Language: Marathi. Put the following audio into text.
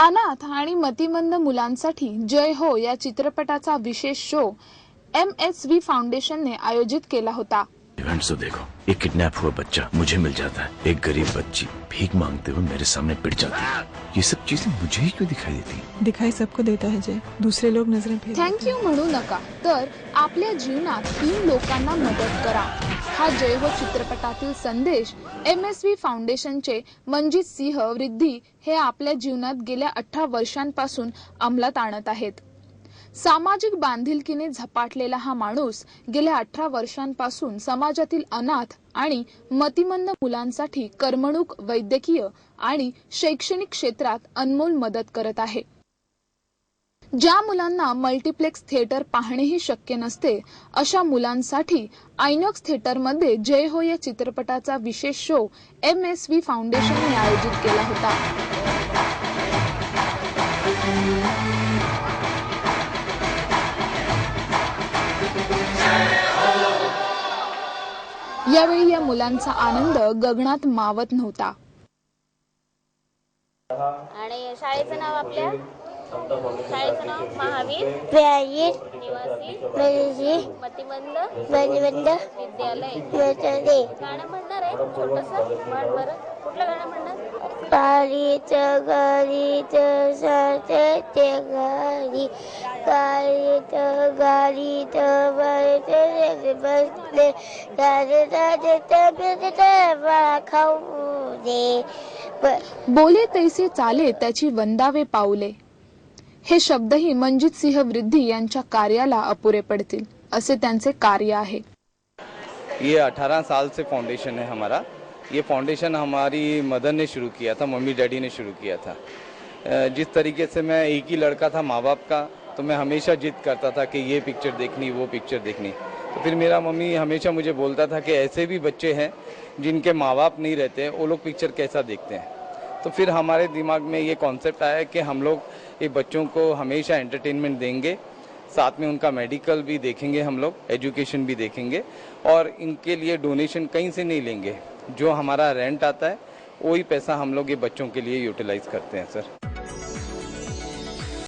अनाथ आणि मतिमंद मुलांसाठी जय हो या चित्रपटाचा विशेष शो एम एस व्ही फाउंडेशनने आयोजित केला होता. तो देखो. एक किडनैप हुआ बच्चा मुझे मिल जाता है. एक गरीब बच्ची भीख मांगते हुए मेरे सामने पिट जाती है. ये सब चीजें मुझे ही क्यों दिखाई देती दिखाई सबको देता है जय. दूसरे लोग नजरें फेर थँक्यू म्हणू नका. तर आपल्या जीवनात तीन लोकांना मदत करा. हा जय हो चित्रपटातील संदेश एम एस व्ही फाउंडेशनचे मनजित सिंह वृद्धी हे आपल्या जीवनात गेल्या अठरा वर्षांपासून अंमलात आणत आहेत. सामाजिक बांधिलकीने झपाटलेला हा माणूस गेल्या अठरा वर्षांपासून समाजातील अनाथ आणि मतिमंद मुलांसाठी करमणूक वैद्यकीय आणि शैक्षणिक क्षेत्रात अनमोल मदत करत आहे. ज्या मुलांना मल्टिप्लेक्स थिएटर पाहणेही शक्य नसते अशा मुलांसाठी आयनॉक्स थिएटरमध्ये जय हो या चित्रपटाचा विशेष शो एम एस व्ही फाउंडेशनने आयोजित केला होता. यावेळी या मुलांचा आनंद गगनात मावत नव्हता. आणि शाळेचं नाव आपल्या? शाळेचं महावीर. निवासी. मतिमंद विद्यालय. मतले गाणं म्हणणार आहे. छोटस. म्हण बरं. कुठलं गाणं म्हणणार? ते गालीत बसले तब्येत खाऊ दे. बोले तैसे चाले त्याची वंदावे पाऊले. हे शब्दही मनजित सिंह वृद्धी यांच्या कार्याला अपुरे पडतील, असे त्यांचे कार्य आहे. ये 18 साल से फाउंडेशन है हमारा। ये फाउंडेशन हमारी मदर ने शुरू किया था, मम्मी डैडी ने शुरू किया था। जिस तरीके से मैं एक ही लड़का था माँ बाप का तो मैं हमेशा जिद करता था कि ये पिक्चर देखनी, वो पिक्चर देखनी। तो फिर मेरा मम्मी हमेशा मुझे बोलता था कि ऐसे भी बच्चे हैं जिनके माँ बाप नहीं रहते वो लोग पिक्चर कैसा देखते हैं? तो फिर हमारे दिमाग में ये कॉन्सेप्ट आया कि हम लोग ये बच्चों को हमेशा एंटरटेनमेंट देंगे, साथ में उनका मेडिकल भी देखेंगे हम लोग एजुकेशन भी देखेंगे, और इनके लिए डोनेशन कहीं से नहीं लेंगे, जो हमारा रेंट आता है, वही पैसा हम लोग ये बच्चों के लिए यूटिलाइज करते हैं सर